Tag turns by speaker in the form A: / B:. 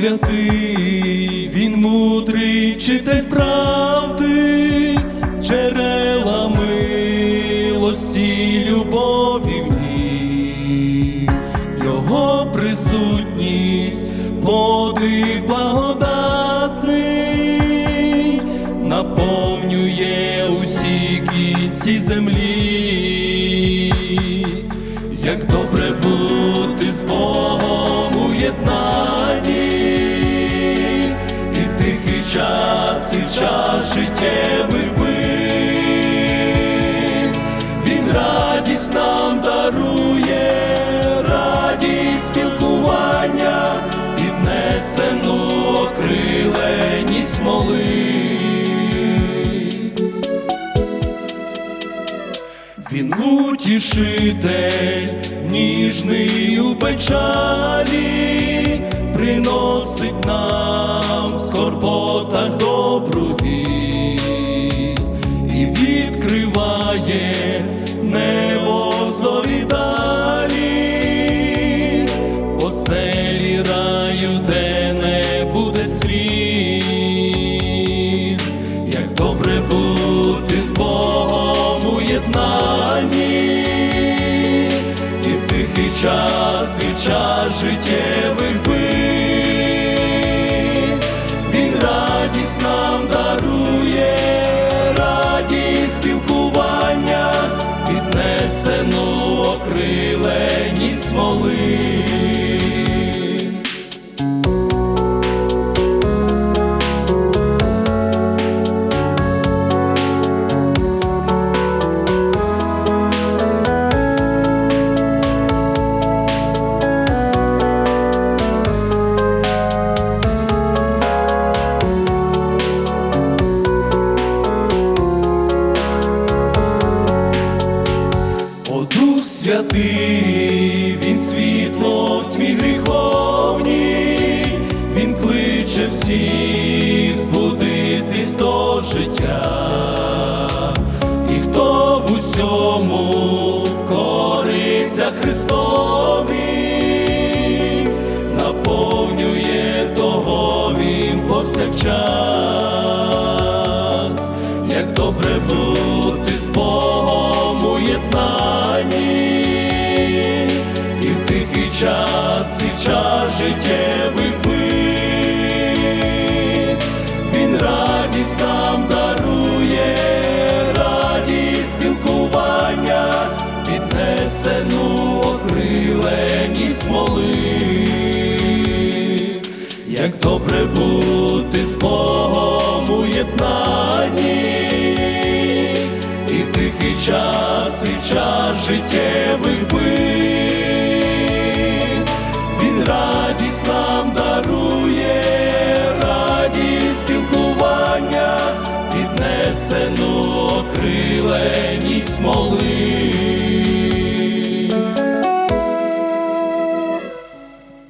A: святий, він мудрий читель правди, джерела милості, любові в його присутність, подих благодатний, наповнює усі кінці землі, як добре бути з Богом у єднанні час, і в час життєвих бит, він радість нам дарує, радість спілкування, піднесену окриленість смоли. Утішитель, ніжний у печалі, приносить нам в скорботах добру вість і відкриває небо зорі далі, оселі раю, де не буде сліз, як добре бути з Богом і тихий час, і час життєвих бит, він радість нам дарує, радість спілкування, піднесену окриленість смоли. Святий, Він світло в тьмі гріховній, Він кличе всіх збудитись до життя, і хто в усьому кориться Христові, наповнює того Він повсякчас, як добре бути з Богом у час, і час життєвих бит, він радість нам дарує, радість спілкування, піднесену окрилені смоли як добре бути з Богом у єднанні, і в тихий час, і час життєвих бит, радість нам дарує, радість спілкування, піднесену окриленість смоли.